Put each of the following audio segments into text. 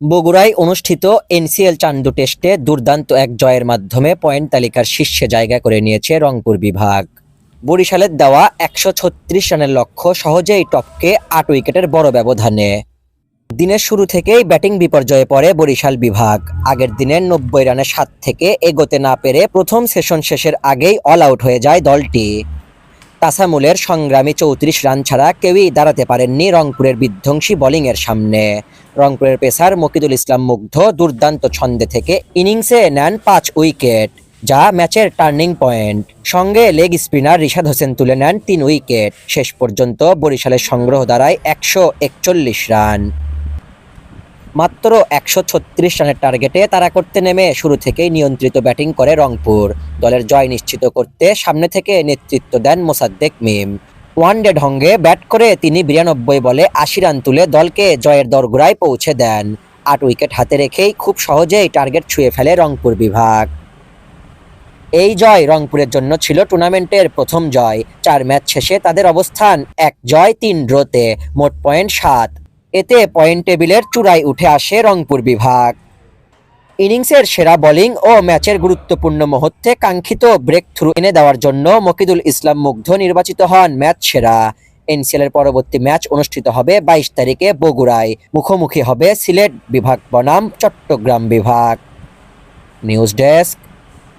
বগুড়ায় অনুষ্ঠিত এনসিএল চান্দু টেস্টে দুর্দান্ত এক জয়ের মাধ্যমে পয়েন্ট তালিকার শীর্ষে জায়গা করে নিয়েছে রংপুর বিভাগ। বরিশালের দেওয়া একশো ছত্রিশ রানের লক্ষ্য সহজেই টপকে আট উইকেটের বড় ব্যবধানে। দিনের শুরু থেকেই ব্যাটিং বিপর্যয়ে পড়ে বরিশাল বিভাগ। আগের দিনের নব্বই রানের সাত থেকে এগোতে না পেরে প্রথম সেশন শেষের আগেই অল আউট হয়ে যায় দলটি। তাসামুলের সংগ্রামী চৌত্রিশ রান ছাড়া কেউই দাঁড়াতে পারেননি রংপুরের বিধ্বংসী বোলিংয়ের সামনে। রংপুরের পেসার মকিদুল ইসলাম মুগ্ধ দুর্দান্ত ছন্দে থেকে ইনিংসে নেন পাঁচ উইকেট, যা ম্যাচের টার্নিং পয়েন্ট। সঙ্গে লেগ স্পিনার রিশাদ হোসেন তুলে নেন তিন উইকেট। শেষ পর্যন্ত বরিশালের সংগ্রহ দাঁড়ায় একশো রান। মাত্র একশো ছত্রিশ রানের টার্গেটে তারা করতে নেমে শুরু থেকেই নিয়ন্ত্রিত ব্যাটিং করে রংপুর। দলের জয় নিশ্চিত করতে সামনে থেকে নেতৃত্ব দেন মোসাদ্দেক মিম। ওয়ানডে ঢঙ্গে ব্যাট করে তিনি বিরানব্বই বলে আশি রান তুলে দলকে জয়ের দরগোড়ায় পৌঁছে দেন। আট উইকেট হাতে রেখেই খুব সহজেই টার্গেট ছুঁয়ে ফেলে রংপুর বিভাগ। এই জয় রংপুরের জন্য ছিল টুর্নামেন্টের প্রথম জয়। চার ম্যাচ শেষে তাদের অবস্থান এক জয়, তিন ড্রোতে। মোট পয়েন্ট সাত। এতে পয়েন্ট টেবিলের চূড়ায় উঠে আসে রংপুর বিভাগ। ইনিংসের সেরা বোলিং ও ম্যাচের গুরুত্বপূর্ণ মুহূর্তে কাঙ্ক্ষিত ব্রেক থ্রু এনে দেওয়ার জন্য মকিদুল ইসলাম মুগ্ধ নির্বাচিত হন ম্যাচ সেরা। এনসিএল এর পরবর্তী ম্যাচ অনুষ্ঠিত হবে বাইশ তারিখে বগুড়ায়। মুখোমুখি হবে সিলেট বিভাগ বনাম চট্টগ্রাম বিভাগ। News desk,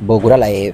Bogura live.